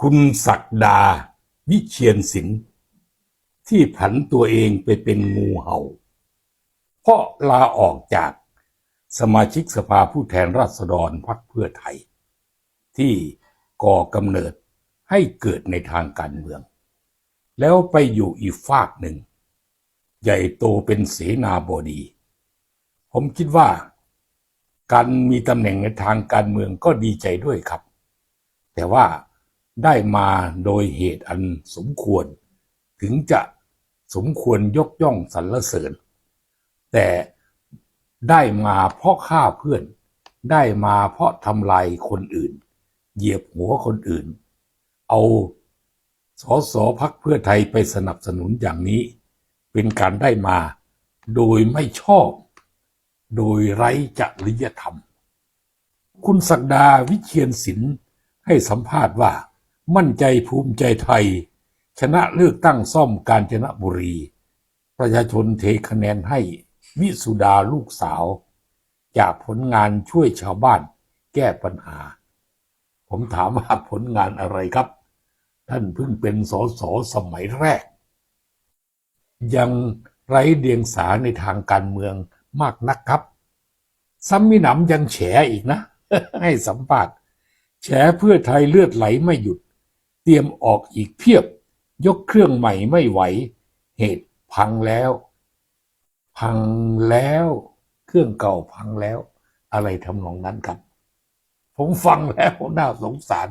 คุณศักดา วิเชียนศิลป์ที่ผันตัวเองไปเป็นงูเห่า เพราะลาออกจากสมาชิกสภาผู้แทนราษฎรพรรคเพื่อไทย ที่ก่อกำเนิดให้เกิดในทางการเมือง แล้วไปอยู่อีกฝากหนึ่ง ใหญ่โตเป็นเสนาบดี ผมคิดว่า การมีตำแหน่งในทางการเมืองก็ดีใจด้วยครับ แต่ว่า ได้มาโดยเหตุอันสมควร ถึงจะสมควรยกย่องสรรเสริญ แต่ได้มาเพราะฆ่าเพื่อน ได้มาเพราะทำลายคนอื่น เหยียบหัวคนอื่น เอาสอสอพักเพื่อไทยไปสนับสนุนอย่างนี้ เป็นการได้มาโดยไม่ชอบ โดยไร้จริยธรรม คุณศักดาวิเชียนศิลป์ให้สัมภาษณ์ว่า มั่นใจภูมิใจไทย ชนะเลือกตั้งซ่อมกาญจนบุรี ประชาชนเทคะแนนให้วิสุดาลูกสาว จากผลงานช่วยชาวบ้านแก้ปัญหา ผมถามว่าผลงานอะไรครับ ท่านเพิ่งเป็นสสสมัยแรก ยังไร้เดียงสาในทางการเมืองมากนักครับ ซ้ำมีหนำยังแฉอีกนะ ให้สัมภาษณ์แฉเพื่อไทยเลือดไหลไม่หยุด เตรียมออกอีกเพียบ ยกเครื่องใหม่ไม่ไหว เหตุพังแล้ว พังแล้ว เครื่องเก่าพังแล้ว อะไรทำนองนั้นครับ ผมฟังแล้วน่าสงสาร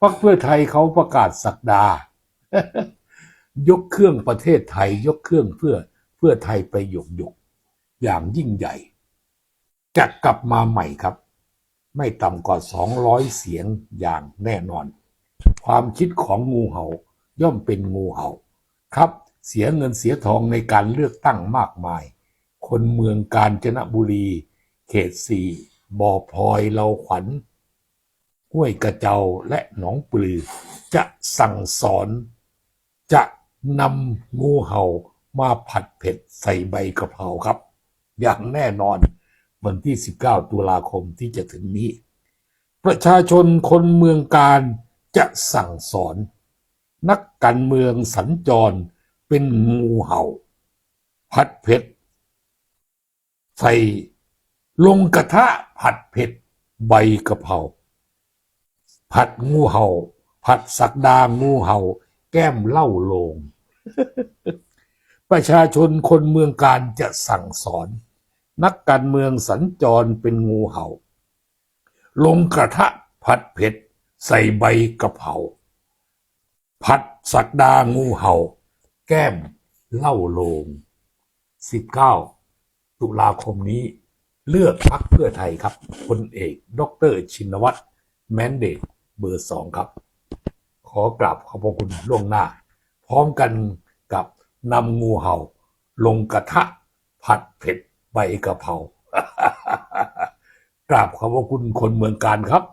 พรรคเพื่อไทยเขาประกาศสักดา ยกเครื่องประเทศไทย ยกเครื่องเพื่อเพื่อไทยไปหยกหยกอย่างยิ่งใหญ่ จะกลับมาใหม่ครับ ไม่ต่ำกว่า 200 เสียงอย่างแน่นอน ความคิดของงูเห่าย่อมเป็นงูเห่าครับ เสียเงินเสียทองในการเลือกตั้งมากมาย คนเมืองกาญจนบุรี เขตสี่บ่อพลอยเราขวัญห้วยกระเจ้าและหนองปลือ จะสั่งสอน จะนำงูเห่ามาผัดเผ็ดใส่ใบกะเพราครับ อย่างแน่นอนวันที่ 19 ตุลาคมที่จะถึงนี้ ประชาชนคนเมืองการ จะสั่งสอน นักการเมืองสัญจรเป็นงูเห่า ผัดเผ็ด ใส่ลงกระทะผัดเผ็ดใบกะเพราผัดงูเห่า ผัดสักดางูเห่า แก้มเล้าโลง ประชาชนคนเมืองการจะสั่งสอน นักการเมืองสัญจรเป็นงูเห่า ลงกระทะผัดเผ็ด ใส่ใบกะเพราผัดสักดางูเห่า แก้มเล้าโลง 19 ตุลาคมนี้เลือกพักเพื่อไทยครับพลเอกดอกเตอรชินวัตรแมนเดตเบอร์สองครับ ขอกราบขอบพระคุณล่วงหน้า พร้อมกันกับนำงูเห่า ลงกระทะ ผัดเผ็ดใบกะเพรากราบขอบพระคุณคนเมืองการครับ